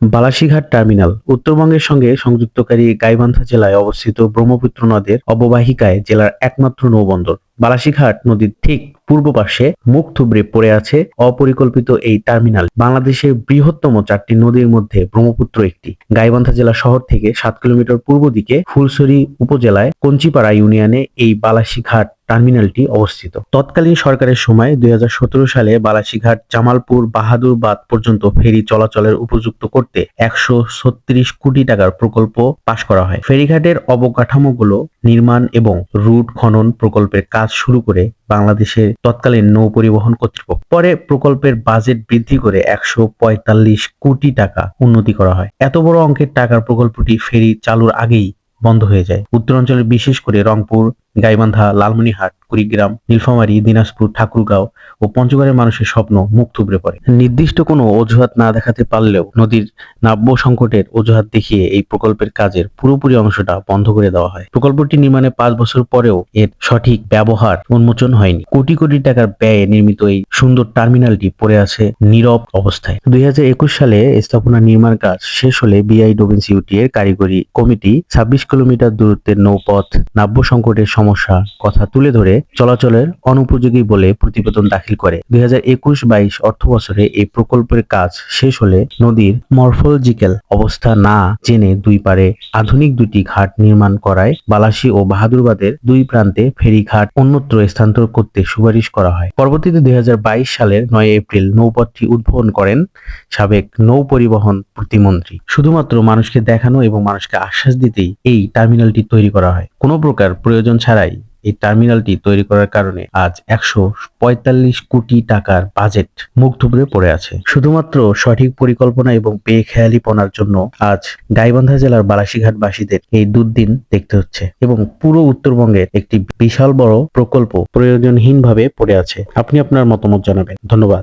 Balasighat terminal, উত্তরবঙ্গের সঙ্গে সংযুক্তকারী গাইবান্ধা জেলায় অবস্থিত ব্রহ্মপুত্র নদের অববাহিকায় জেলার একমাত্র নৌবন্দর। বালাসীঘাট নদীর ঠিক পূর্ব পাশে মুখ থুবড়ে পড়ে আছে অপরিকল্পিত এই টার্মিনাল। বাংলাদেশের বৃহত্তম চারটি নদীর মধ্যে ব্রহ্মপুত্র একটি। গাইবান্ধা জেলা শহর থেকে সাত কিলোমিটার পূর্ব দিকে ফুলছড়ি উপজেলায় কঞ্চিপাড়া ইউনিয়নে এই বালাসীঘাট টার্মিনালটি অবস্থিত। তৎকালীন সরকারের সময় দুই হাজার সতেরো সালে বালাসীঘাট জামালপুর বাহাদুরবাদ পর্যন্ত ফেরি চলাচলের উপযুক্ত করতে একশো ছত্রিশ কোটি টাকার প্রকল্প পাশ করা হয়। ফেরিঘাটের অবকাঠামোগুলো নির্মাণ এবং রুট খনন প্রকল্পের কাজ শুরু করে বাংলাদেশের তৎকালীন নৌ পরিবহন কর্তৃপক্ষ। পরে প্রকল্পের বাজেট বৃদ্ধি করে একশো পঁয়তাল্লিশ কোটি টাকা উন্নতি করা হয়। এত বড় অঙ্কের টাকার প্রকল্পটি ফেরি চালুর আগেই বন্ধ হয়ে যায়। উত্তরাঞ্চলের বিশেষ করে রংপুর, গাইবান্ধা লালমনিহাট কুড়িগ্রাম, নীলফামারী, দিনাজপুর, ঠাকুরগাঁও ও পঞ্চগড়ের মানুষের স্বপ্ন মুখ থুবড়ে পড়ে। নির্দিষ্ট কোনো অজুহাত না দেখাতে পারলেও নদীর নাব্য সংকটের অজুহাত দেখিয়ে এই প্রকল্পের কাজের পুরোপুরি অংশটা বন্ধ করে দেওয়া হয়। প্রকল্পটি নির্মাণে পাঁচ বছর পরেও এর সঠিক ব্যবহার উন্মোচন হয়নি। কোটি কোটি টাকার ব্যয়ে নির্মিত এই সুন্দর টার্মিনালটি পড়ে আছে নীরব অবস্থায়। দুই হাজার একুশ সালে স্থাপনা নির্মাণ কাজ শেষ হলে বিআইডব্লিউসিউটি এর কারিগরি কমিটি ছাব্বিশ কিলোমিটার দূরত্বের নৌপথ, নাব্য সংকটের সমস্যা কথা তুলে ধরে চলাচলের অনুপযোগী বলে প্রতিবেদন দাখিল করে। দুই হাজার একুশ বাইশ অর্থ বছরে এই প্রকল্পের কাজ শেষ হলে নদীর মরফোলজিক্যাল অবস্থা না জেনে দুই পারে আধুনিক দুটি ঘাট নির্মাণ করায় বালাসী ও বাহাদুরবাদের দুই প্রান্তে ফেরি ঘাট অন্যত্র স্থানান্তর করতে সুপারিশ করা হয়। পরবর্তীতে দুই হাজার বাইশ সালের নয় এপ্রিল নৌপথটি উদ্বোধন করেন সাবেক নৌ পরিবহন প্রতিমন্ত্রী। শুধুমাত্র মানুষকে দেখানো এবং মানুষকে আশ্বাস দিতেই এই টার্মিনালটি তৈরি করা হয়। কোনো প্রকার প্রয়োজন ছাড়াই এই টার্মিনালটি তৈরি করার কারণে আজ একশো পঁয়তাল্লিশ কোটি টাকার বাজেট মুখ থুবড়ে পড়ে আছে। শুধুমাত্র সঠিক পরিকল্পনা এবং বেখেয়ালিপনার জন্য আজ গাইবান্ধা জেলার বালাসীঘাটবাসীদের এই দুর্দিন দেখতে হচ্ছে এবং পুরো উত্তরবঙ্গের একটি বিশাল বড় প্রকল্প প্রয়োজনহীনভাবে পড়ে আছে। আপনি আপনার মতামত জানাবেন। ধন্যবাদ।